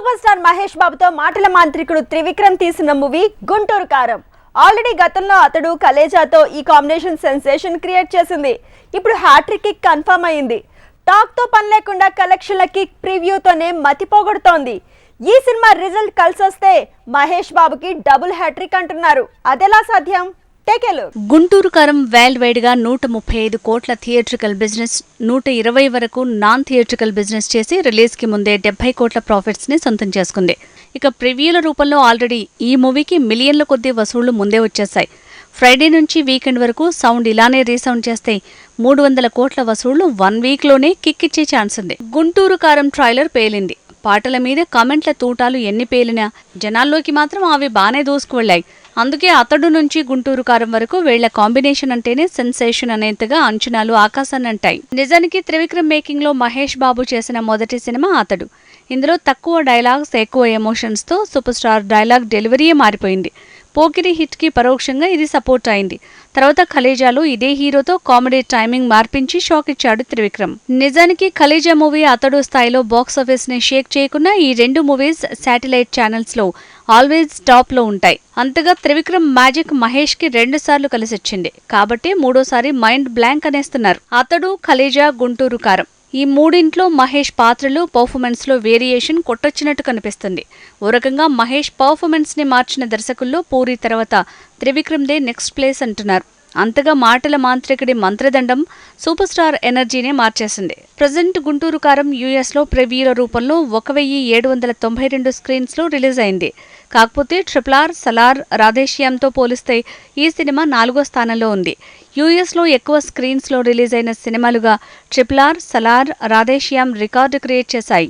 Super star Mahesh బాబుతో మాటల మాంత్రికుడు త్రివిక్రమ్ తీసిన మూవీ గుంటూరు కారం. ఆల్రెడీ గతంలో అతడు కలేజాతో ఈ కాంబినేషన్ సెన్సేషన్ క్రియేట్ చేసింది. ఇప్పుడు హ్యాట్రిక్ కిక్ కన్ఫర్మ్ అయింది. టాక్తో పని లేకుండా కలెక్షన్ల కిక్ ప్రివ్యూతోనే మతిపోగొడుతోంది ఈ సినిమా రిజల్ట్ కలిసొస్తే మహేష్ బాబుకి డబుల్ హ్యాట్రిక్ అంటున్నారు. అదెలా సాధ్యం? గుంటూరు కారం వరల్డ్ వైడ్గా నూట ముప్పై ఐదు కోట్ల థియేట్రికల్ బిజినెస్ నూట ఇరవై వరకు నాన్ థియేట్రికల్ బిజినెస్ చేసి రిలీజ్కి ముందే డెబ్బై కోట్ల ప్రాఫిట్స్ని సొంతం చేసుకుంది. ఇక ప్రివ్యూల రూపంలో ఆల్రెడీ ఈ మూవీకి మిలియన్ల కొద్దీ వసూళ్ళు ముందే వచ్చేశాయి. ఫ్రైడే నుంచి వీకెండ్ వరకు సౌండ్ ఇలానే రీసౌండ్ చేస్తే మూడు వందల కోట్ల వసూళ్ళు వన్ వీక్లోనే కిక్ ఇచ్చే ఛాన్స్ ఉంది. గుంటూరు కారం ట్రైలర్ పేలింది. పాటల మీద కమెంట్ల తూటాలు ఎన్ని పేలినా జనాల్లోకి మాత్రం అవి బానే దూసుకువెళ్ళాయి అందుకే అతడు నుంచి గుంటూరు కారం వరకు వీళ్ళ కాంబినేషన్ అంటేనే సెన్సేషన్ అనేంతగా అంచనాలు ఆకాశాన్ని అంటాయి నిజానికి త్రివిక్రమ్ మేకింగ్లో మహేష్ బాబు చేసిన మొదటి సినిమా అతడు. ఇందులో తక్కువ డైలాగ్స్ ఎక్కువ ఎమోషన్స్తో సూపర్ స్టార్ డైలాగ్ డెలివరీయే మారిపోయింది. పోకిరి హిట్కి పరోక్షంగా ఇది సపోర్ట్ అయింది. తర్వాత ఖలేజాలో ఇదే హీరోతో కామెడీ టైమింగ్ మార్పించి షాక్ ఇచ్చాడు త్రివిక్రమ్. నిజానికి ఖలేజా మూవీ అతడు స్థాయిలో బాక్సాఫీస్ని షేక్ చేయకుండా ఈ రెండు మూవీస్ శాటిలైట్ ఛానల్స్లో ఆల్వేస్ టాప్లో ఉంటాయి. అంతగా త్రివిక్రమ్ మ్యాజిక్ మహేష్కి రెండు సార్లు కలిసొచ్చింది. కాబట్టి మూడోసారి మైండ్ బ్లాంక్ అనేస్తున్నారు. అతడు ఖలేజా గుంటూరు కారం. ఈ మూడింట్లో మహేష్ పాత్రలు పర్ఫార్మెన్స్లో వేరియేషన్ కొట్టొచ్చినట్టు కనిపిస్తుంది. ఓ రకంగా మహేష్ పర్ఫార్మెన్స్ని మార్చిన దర్శకుల్లో పూరి తర్వాత త్రివిక్రమ్ దే నెక్స్ట్ ప్లేస్ అంటున్నారు. అంతగా మాటల మాంత్రికుడి మంత్రదండం సూపర్ స్టార్ ఎనర్జీనే మార్చేసింది. ప్రజెంట్ గుంటూరు కారం యూఎస్లో ప్రివ్యూల రూపంలో ఒక వెయ్యి ఏడు వందల తొంభై రెండు స్క్రీన్స్లో రిలీజ్ అయింది. కాకపోతే ట్రిపుల్ ఆర్ సలార్ రాధేశ్యామ్తో పోలిస్తే ఈ సినిమా నాలుగో స్థానంలో ఉంది. యూఎస్లో ఎక్కువ స్క్రీన్స్లో రిలీజ్ అయిన సినిమాలుగా triple R Salaar Radhe Shyam record create చేశాయి.